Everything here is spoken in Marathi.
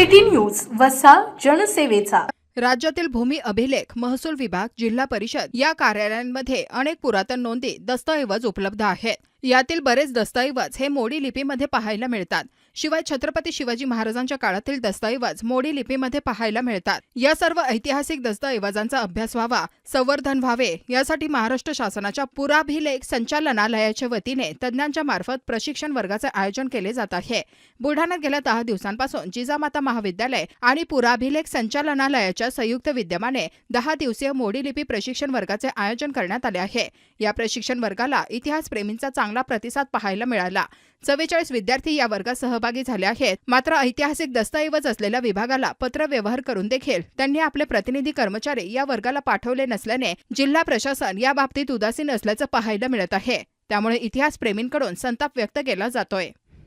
City news वसा जनसेवेचा. राज्यातील भूमी अभिलेख महसूल विभाग जिल्हा परिषद या कार्यालयांमध्ये अनेक पुरातन नोंदी दस्तऐवज उपलब्ध आहेत. यातील बरेच दस्तऐवज हे मोडी लिपीमध्ये पाहायला मिळतात. शिवाय छत्रपती शिवाजी महाराजांच्या काळातील दस्तऐवज मोडी लिपीमध्ये पाहायला मिळतात. या सर्व ऐतिहासिक दस्तऐवजांचा अभ्यास व्हावा संवर्धन व्हावे यासाठी महाराष्ट्र शासनाच्या पुराभिलेख संचालनालयाच्या वतीने तज्ज्ञांच्या मार्फत प्रशिक्षण वर्गाचे आयोजन केले जात आहे. बुलढाण्यात गेल्या दहा दिवसांपासून जिजामाता महाविद्यालय आणि पुराभिलेख संचालनालयाच्या संयुक्त विद्यमाने दहा दिवसीय मोडी लिपी प्रशिक्षण वर्गाचे आयोजन करण्यात आले आहे. या प्रशिक्षण वर्गाला इतिहासप्रेमींचा चांगला चांगला प्रतिसाद पाहायला मिळाला. चव्वेचाळीस विद्यार्थी या वर्गात सहभागी झाले आहेत. मात्र ऐतिहासिक दस्तऐवज असलेल्या विभागाला पत्र व्यवहार करून देखील त्यांनी आपले प्रतिनिधी कर्मचारी या वर्गाला पाठवले नसल्याने जिल्हा प्रशासन या बाबतीत उदासीन असल्याचं पाहायला मिळत आहे. त्यामुळे इतिहासप्रेमींकडून संताप व्यक्त केला जातोय.